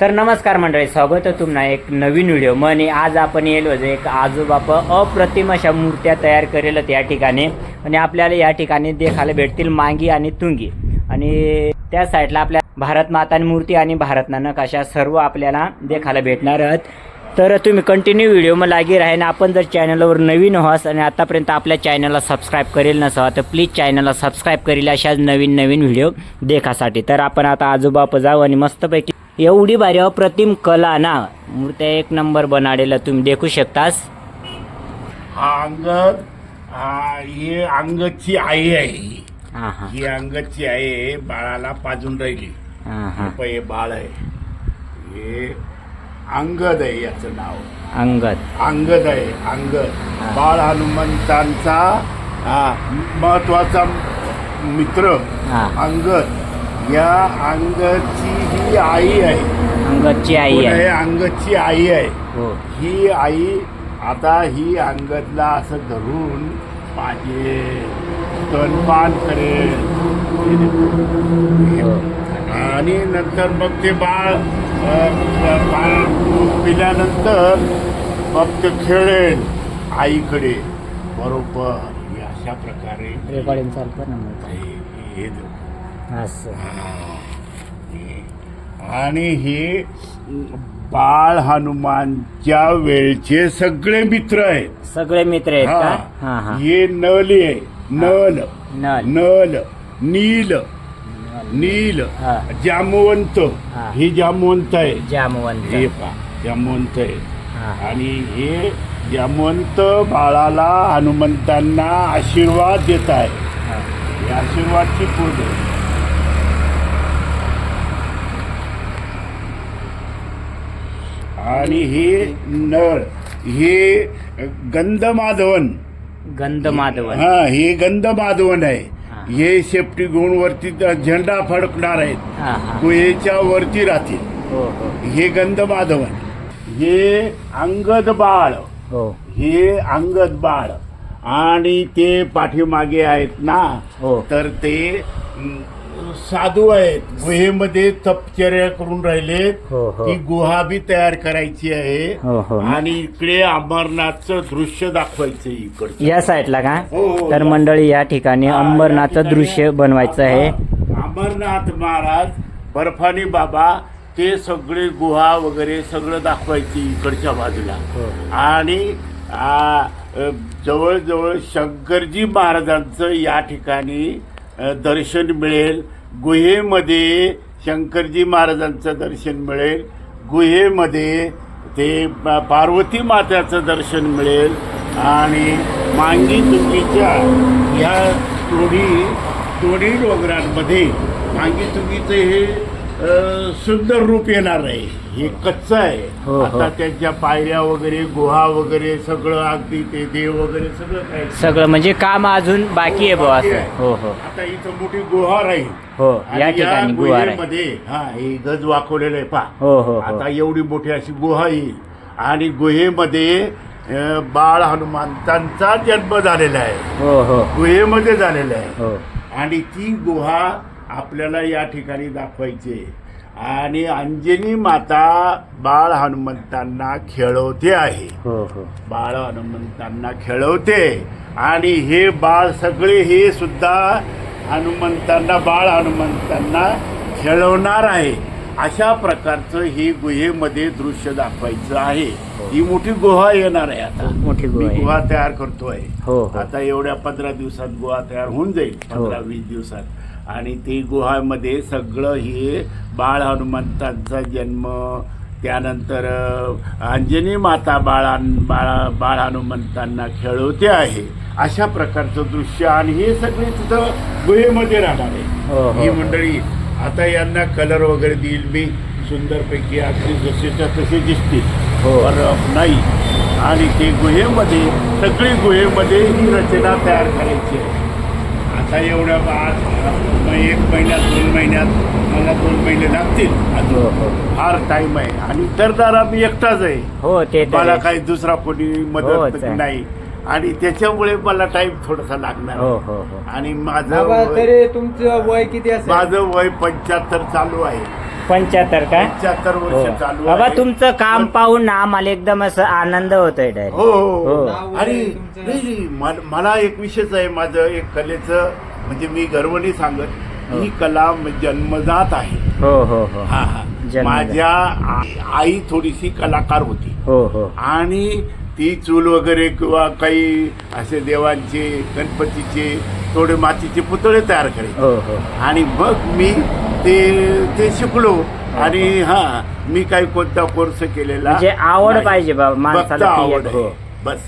तर नमस्कार मंडळी स्वागत आहे तुम्हाला एक नवीन व्हिडिओ म्हणे आज आपण येलो होतो एक आजोबाप अप्रतिम अशा मूर्त्या तयार करेल या ठिकाणी. आणि आपल्याला या ठिकाणी देखायला भेटतील मांगी आणि तुंगी. आणि त्या साईडला आपल्या भारत माता मूर्ती आणि भारत नकाशा सर्व आपल्याला देखायला भेटणार आहेत. तर तुम्ही कंटिन्यू व्हिडिओ मग लागी राहीन आणि आपण जर चॅनलवर नवीन व्हास आणि आतापर्यंत आपल्या चॅनलला सबस्क्राईब करेल नसा तर प्लीज चॅनलला सबस्क्राईब करेल अशाच नवीन नवीन व्हिडिओ देखासाठी. तर आपण आता आजोबाप जाऊ आणि मस्तपैकी एवढी भारी अप्रतिम कला ना. मूर्त्या एक नंबर बनाडेला तुम्ही देखू शकतास. हा अंगद हा ही अंगदची आई आहे. ही. हां. हां ही अंगदची आई आहे बाळाला पाजून राहिली. हां हां. हे हे बाळ आहे. हे अंगद आहे याचं नाव. अंगद. अंगद आहे अंगद. बाळ हनुमंतांचा हा महत्त्वाचा मित्र. हां. अंगद. या अंगदची ही आई आहे. अंगदची आई कोण आहे. आहे? अंगदची आई आहे. हो. ही आई आता ही अंगदला असं धरून पाहिजे. स्तनपान करेल. हो. आणि नंतर मग ते बाळ अ, बाळ दूध पिल्यानंतर मग ते खेळेल आईकडे. बरोबर. हे अशा प्रकारे रेकॉर्डिंग चालतं ना मग हे- हे धरून. असं. आणि हे बाळ हनुमानच्या वेळचे सगळे मित्र आहेत. सगळे मित्र आहेत का? हां. हा. हां. हे नली आहे. नल. नल. नल. नील. नील. हा. जामवंत. हा. जामवंत आहे. जामवंत. हे पा जामवंत आहे. हां. आणि हे जामवंत बाळाला हनुमंतांना आशीर्वाद देत आहे. आशीर्वादची पूज आहे आणि हे नळ हे गंधमाधवन. गंध माधवन हा हे गंधमाधवन. आहे. हे. सेफ्टी घेऊन वरती झेंडा फडकणार आहेत. हां गुहेच्या वरती राहतील. हो हो. हे गंधमाधवन. हे अंगद बाळ. हो. हे अंगद बाळ. आणि ते पाठीमागे आहेत ना हो. तर ते साधू आहेत. गुहेमध्ये तपचर्या करून राहिले. हो, हो. ती गुहा बी तयार करायची हो, हो. आहे आणि इकडे अमरनाथचं दृश्य दाखवायचं इकडचं. या साईडला का? हो, हो. तर मंडळी या ठिकाणी हा, अंबरनाथचं ठिकाणी दृश्य बनवायचं आहे. अमरनाथ महाराज बर्फानी बाबा ते सगळे गुहा वगैरे सगळं दाखवायची इकडच्या बाजूला. आणि आ, अ, जवळजवळ शंकरजी महाराजांचं या ठिकाणी दर्शन मिळेल. गुहेमध्ये शंकरजी महाराजांचं दर्शन मिळेल. गुहेमध्ये ते प- पार्वती मात्याचं दर्शन मिळेल. आणि मांगी तुकीच्या ह्या तोडी तोडी डोंगरांमध्ये मांगी तुकीचं हे सुंदर रूप येणार आहे. हे कच्चं आहे. हो, हो. आता त्यांच्या पायऱ्या वगैरे गुहा वगैरे सगळं अगदी ते देव वगैरे सगळं काय सगळं म्हणजे काम अजून बाकी आहे बुवा असं. हो हो. आता इथं मोठी गुहा राहील. हो आणि या ठिकाणी गुहार आहे गुहेमध्ये हा हे गज वाकवलेलं आहे पा हो हो हो. आता एवढी मोठी अशी गुहा येईल. आणि गुहेमध्ये अ, बाळ हनुमंतांचा जन्म झालेला आहे. हो हो. गुहेमध्ये झालेला आहे. हो. आणि ती गुहा आपल्याला या ठिकाणी दाखवायची. आणि अंजनी माता बाळ हनुमंतांना खेळवते आहे. हो हो. बाळ हनुमंतांना खेळवते. आणि हे बाळ सगळे हे सुद्धा हनुमंतांना बाळ हनुमंतांना खेळवणार आहे. अशा प्रकारचं ही गुहेमध्ये दृश्य दाखवायचं आहे. ही. मोठी गुहा येणार आहे आता. मोठी गुहा तयार करतोय. हो, हो. आता एवढ्या पंधरा दिवसात गुहा तयार होऊन जाईल. हो. पंधरा वीस दिवसात. आणि ती गुहामध्ये सगळं हे बाळ हनुमंतांचा जन्म त्यानंतर अंजनी माता बाळां बाळा बाळ हनुमंतांना खेळवते आहे. अशा प्रकारचं दृश्य आणि हे सगळे तिथं गुहेमध्ये राहणार हो, हो. आहे ही. मंडळी आता यांना कलर वगैरे देईल मी सुंदरपैकी अगदी जसेच्या तसे दिसतील. हो. नाही. आणि ते गुहेमध्ये सगळी गुहेमध्ये ही रचना तयार करायची आहे. आता एवढ्या आज मग एक महिन्यात दोन महिन्यात मला दोन महिने लागतील. हो अजून हो. फार टाइम आहे. आणि तरदारा मी एकटाच आहे. हो ते तर मला आहे. काही दुसरा कोणी मदत आहे. नाही. आणि त्याच्यामुळे मला टाइम थोडासा लागणार हो हो हो. आणि माझं बाबा वय- तरी तुमचं वय किती असेल? माझं वय पंच्याहत्तर चालू आहे. पंच्याहत्तर का? पंच्याहत्तर हो. वर्ष चालू बाबा आहे. तुमचं काम पाहून ना आम्हाला एकदम असं आनंद होतोय डायरेक्ट हो हो हो. आणि नाही नाही, मल- मला एक विषयच आहे माझं एक कलेचं म्हणजे मी गर्वनी सांगत हो. ही कला म- जन्मजात आहे. हो हो हो. हा हा. जन्मजात. माझ्या आ- आई थोडीशी कलाकार होती. हो हो. आणि ती चूल वगैरे किंवा काही असे देवांचे गणपतीचे थोडे मातीचे पुतळे तयार करायचे हो हो. आणि मग मी ते ते शिकलो. आणि हा. मी काही कोणता कोर्स केलेला म्हणजे आवड नाही. पाहिजे बाबा फक्त माणसाला ती आवड एक, हो आहे बस.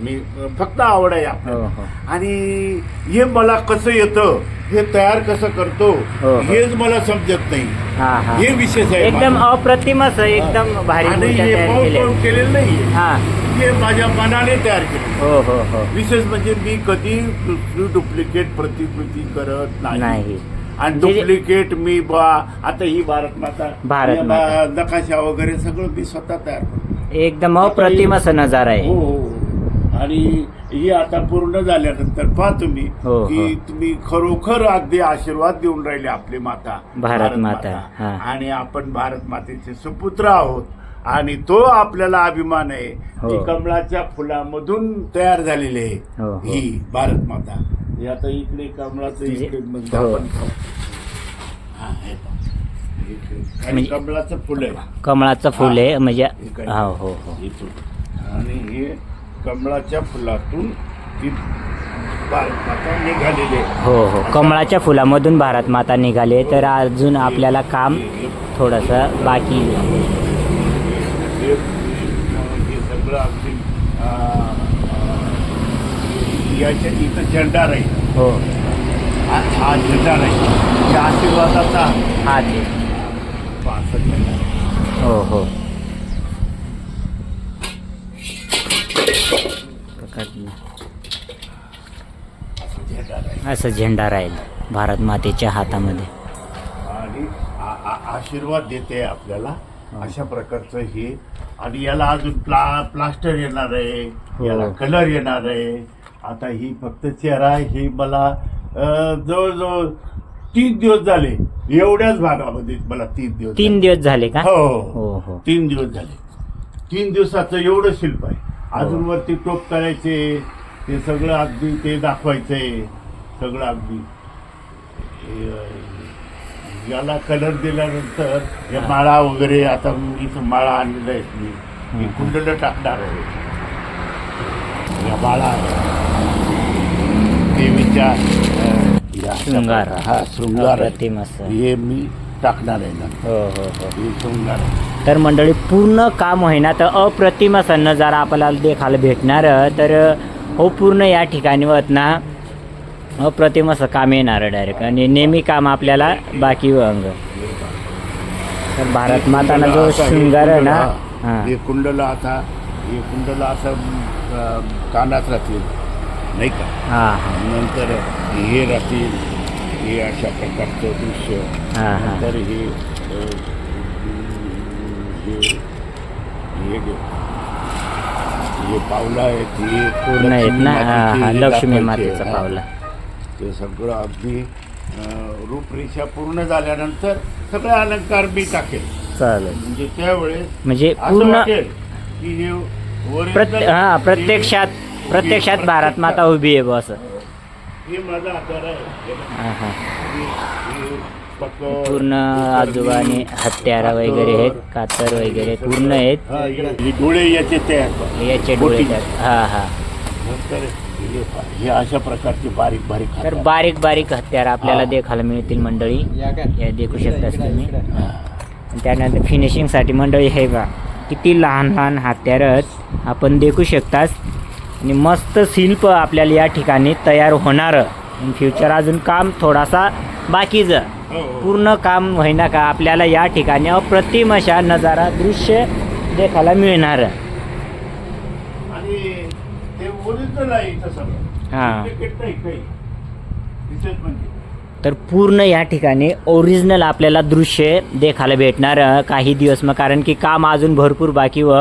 मी फक्त आवड आहे हो आपल्याला. हो आणि हे मला कसं येतं हे तयार कसं करतो हो, हो. हेच मला समजत नाही. हा हा. हे विशेष आहे एकदम माझं. अप्रतिम असं एकदम भारी आणि मूर्त्या हे तयार पाहून केल्या पाहून केलेलं नाही हा. हे माझ्या मनाने तयार केलं हो हो हो. विशेष म्हणजे मी कधी दुसरी डुप्लिकेट प्रतिकृती करत नाही. नाही. आणि जे- डुप्लिकेट मी बा आता ही भारत माता भारत या माता. बा- नकाशा वगैरे सगळं मी स्वतः तयार करतो एकदम अप्रतिम असं नजारा हो आहे हो हो. आणि ही आता पूर्ण झाल्यानंतर पहा तुम्ही हो, की हो. तुम्ही खरोखर अगदी आशीर्वाद देऊन राहिले आपली माता भारत माता, हा. आणि आपण भारत मातेचे सुपुत्र आहोत आणि तो आपल्याला अभिमान आहे हो. की कमळाच्या फुलामधून तयार झालेली आहे हो, हो. ही भारत माता हे आता इकडे कमळाचं इकडे मग हो. आपण पाहू. हा, हे पहा. इकडे. आणि म्हणजे- कमळाचं फुल आहे कमळाचं फुल आहे म्हणजे इकडे. हो हो हो इथून आणि हे कमळाच्या फुलातून ती भारत माता निघालेली आहे हो हो कमळाच्या फुलामधून भारत माता निघाले तर अजून आपल्याला काम थोडंसं बाकी आहे. हे हे सगळं अं, अं, याच्या इथं झेंडा राहील. हो. हा हा झेंडा राहील. या आशीर्वादाचा. हा ते असा झेंडा आहे. हो हो. असा झेंडा राहील असं झेंडा राहील भारत मातेच्या हातामध्ये. आणि आ- आ- आशीर्वाद देते आपल्याला अशा प्रकारचं हे. आणि याला अजून प्ला प्लास्टर येणार आहे. हो. याला कलर येणार आहे. आता ही फक्त चेहरा ही मला जवळजवळ तीन दिवस झाले. एवढ्याच भागामध्ये मला तीन दिवस तीन. दिवस झाले का? हो. हो हो. तीन दिवस झाले. तीन दिवसाचं एवढं शिल्प आहे. अजून हो. वरती टोप करायचे ते सगळं अगदी ते दाखवायचंय सगळं अगदी. याला कलर दिल्यानंतर हे. माळा वगैरे आता मी माळा आणलेला आहे मी. कुंडलं टाकणार आहे. या माळा. देवीच्या शृंगार. हा शृंगार असं. हे मी टाकणार आहे नंतर. हो हो हो. हे शृंगार आहे. तर मंडळी पूर्ण काम होईना तर अप्रतिम असा नजारा आपल्याला देखायला भेटणार. तर हो पूर्ण या ठिकाणी होत ना अप्रतिम असं काम येणार डायरेक्ट आणि नेहमी काम आपल्याला बाकी अंग. तर भारत माताना जो आता हे शृंगार आहे ना कुंडलं, हां. हे कुंडला आता हे कुंडला असं अं, कानात राहतील. नाही का हां नंतर हे राहतील हे अशा प्रकारचं दृश्य हां हां नंतर हे अं, हे हे घे. हे पावलं आहेत हे पूर्ण आहेत ना हां हां मातेची लक्ष्मी दाखवायचे. मातेचा हां. पावला ते सगळं अगदी अं, रूपरेषा पूर्ण झाल्यानंतर सगळे अलंकार मी टाकेल चालेल म्हणजे त्यावेळेस म्हणजे असं पूर्ण वाटेल की हे प्रत्ये हां प्रत्यक्षात प्रत्यक्षात भारत माता उभी आहे बस. हे माझा आधार आहे. हे बघ. हां हां हे- हे पकड, पूर्ण आजोबाने हत्यारा वगैरे आहेत कातर वगैरे पूर्ण आहेत. हा, हे हे डोळे याचे. याचे डोळे हा हा. हे अशा प्रकारचे बारीक बारीक तर. बारीक बारीक हत्यार आपल्याला. देखायला मिळतील मंडळी. या देखू शकता तुम्ही. त्यानंतर फिनिशिंगसाठी मंडळी हे बा किती लहान लहान हत्यार आहेत. आपण देखू शकताच आणि मस्त शिल्प आपल्याला या ठिकाणी तयार होणार. इन फ्युचर अजून काम थोडासा बाकीचं. हो, हो. पूर्ण काम होईना का आपल्याला या ठिकाणी अप्रतिम अशा नजारा दृश्य देखायला मिळणार. हा. म्हणजे. तर पूर्ण या ठिकाणी ओरिजिनल आपल्याला दृश्य देखायला भेटणार काही दिवस मग कारण की काम अजून भरपूर बाकी व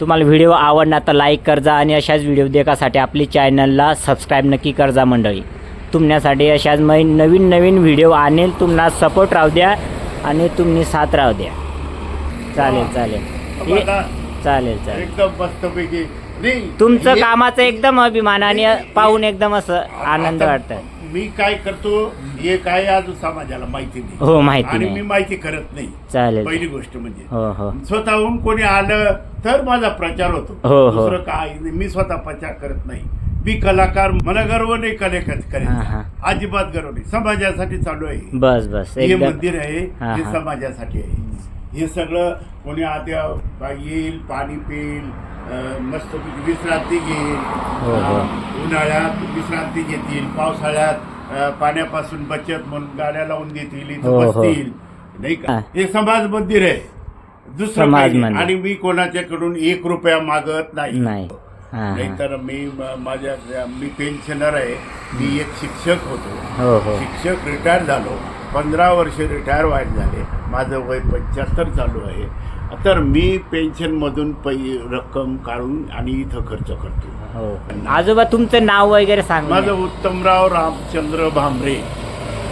तुम्हाला व्हिडिओ आवडणार तर लाईक करजा आणि अशाच व्हिडिओ देखासाठी आपली चॅनलला सबस्क्राईब नक्की करजा मंडळी. तुमण्यासाठी अशाच मै नवीन नवीन व्हिडिओ आणेल तुम्हाला सपोर्ट राहू द्या आणि तुम्ही सात राहू द्या. चालेल चालेल. चालेल चालेल. एकदम मस्तपैकी. नाही तुमचं हे- कामाचं एकदम अभिमान आणि पाहून एकदम असं आनंद वाटतं मी काय करतो हे काय आज समाजाला माहिती नाही. हो माहिती आणि मी नाही माहिती करत नाही. चालेल. पहिली गोष्ट म्हणजे. हो हो. स्वतःहून कोणी आलं तर माझा प्रचार होतो. हो, हो. दुसरं काय नाही. मी स्वतः प्रचार करत नाही. मी कलाकार मला गर्व नाही कलेकर हा, हा. अजिबात गर्व नाही. समाजासाठी चालू आहे. बस बस. हे एकदम. मंदिर आहे. हा, हे हा. समाजासाठी आहे. हे सगळं कोणी आता येईल पाणी पिईल मस्त विश्रांती घेईल हो, हो. उन्हाळ्यात विश्रांती घेतील पावसाळ्यात पाण्यापासून बचत म्हणून गाड्या लावून देतील इथं हो. बसतील. नाही का? हा. समाज मंदिर आहे. दुसरं. आणि मी कोणाच्याकडून एक रुपया मागत नाही. नाही. नाहीतर मी माझ्या मी पेन्शनर आहे. मी एक शिक्षक होतो. हो हो. शिक्षक रिटायर झालो. पंधरा वर्ष रिटायर व्हायला झाले. माझं वय पंच्याहत्तर चालू आहे. तर मी पेन्शनमधून पै रक्कम काढून आणि इथं खर्च करतो. हो. आजोबा तुमचं नाव वगैरे सांग माझं उत्तमराव रामचंद्र भांबरे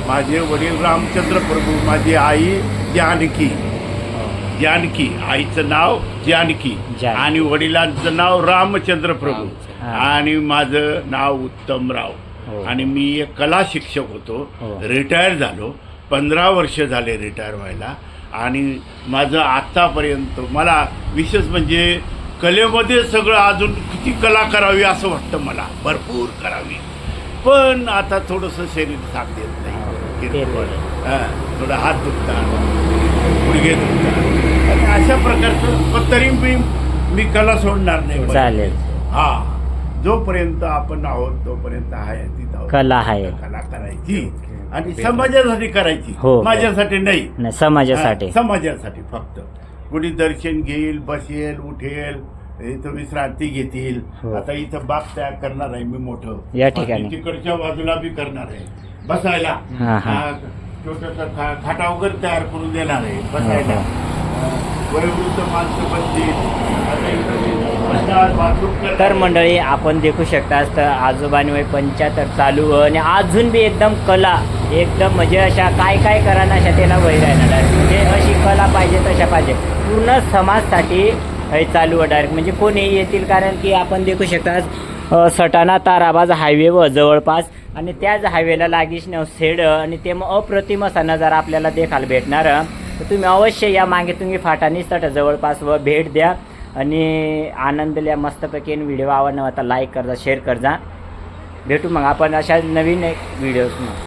माझे वडील रामचंद्र प्रभू माझी आई जानकी. जानकी आईचं नाव जानकी. आणि वडिलांचं नाव रामचंद्र प्रभू. आणि माझं नाव उत्तमराव. हो. आणि मी एक कला शिक्षक होतो. हो. रिटायर झालो. पंधरा वर्ष झाले रिटायर व्हायला. आणि माझं आत्तापर्यंत मला विशेष म्हणजे कलेमध्ये सगळं अजून किती कला करावी असं वाटतं मला भरपूर करावी पण आता थोडंसं शरीर साथ देत हो, नाही ते. हां, थोडं हात दुखतात गुडघे दुखतात आणि अशा प्रकारचं पण तरी मी मी कला सोडणार नाही चालेल. हा जोपर्यंत आपण आहोत तोपर्यंत आहे तिथं आहोत. कला आहे. कला करायची आणि समाजासाठी करायची. हो, हो. माझ्यासाठी नाही. नाही समाजासाठी. हा, समाजासाठी फक्त. कोणी दर्शन घेईल बसेल उठेल इथं विश्रांती घेतील. हो. आता इथं बाग तयार करणार आहे मी मोठं. या ठिकाणी. आणि तिकडच्या बाजूला बी करणार आहे. बसायला. हा, हा. छोटस खाटा वगैरे तयार करून देणार आहे. बसायला. वयोवृद्ध माणसं बसतील आता इथं तर मंडळी आपण देखू शकता तर आजोबांनी वय पंच्याहत्तर चालू आणि अजून बी एकदम कला एकदम म्हणजे अशा काय काय करा ना अशा त्याला वय डायरेक्ट म्हणजे अशी कला पाहिजे तशा पाहिजे. पूर्ण समाजसाठी हे चालू आहे डायरेक्ट म्हणजे कोणीही येतील कारण की आपण देखू शकता सटाना सटाणा ताराबाज हायवे व जवळपास आणि त्याच हायवेला लागीच न सेड आणि ते मग अप्रतिम असा नजारा आपल्याला देखायला भेटणार. तर तुम्ही अवश्य या मागे तुम्ही फाटानी सट जवळपास व भेट द्या. आणि आनंदल्या मस्तपैकी व्हिडिओ आवडणं आता लाईक करजा शेअर करजा. भेटू मग आपण अशा नवीन एक व्हिडिओज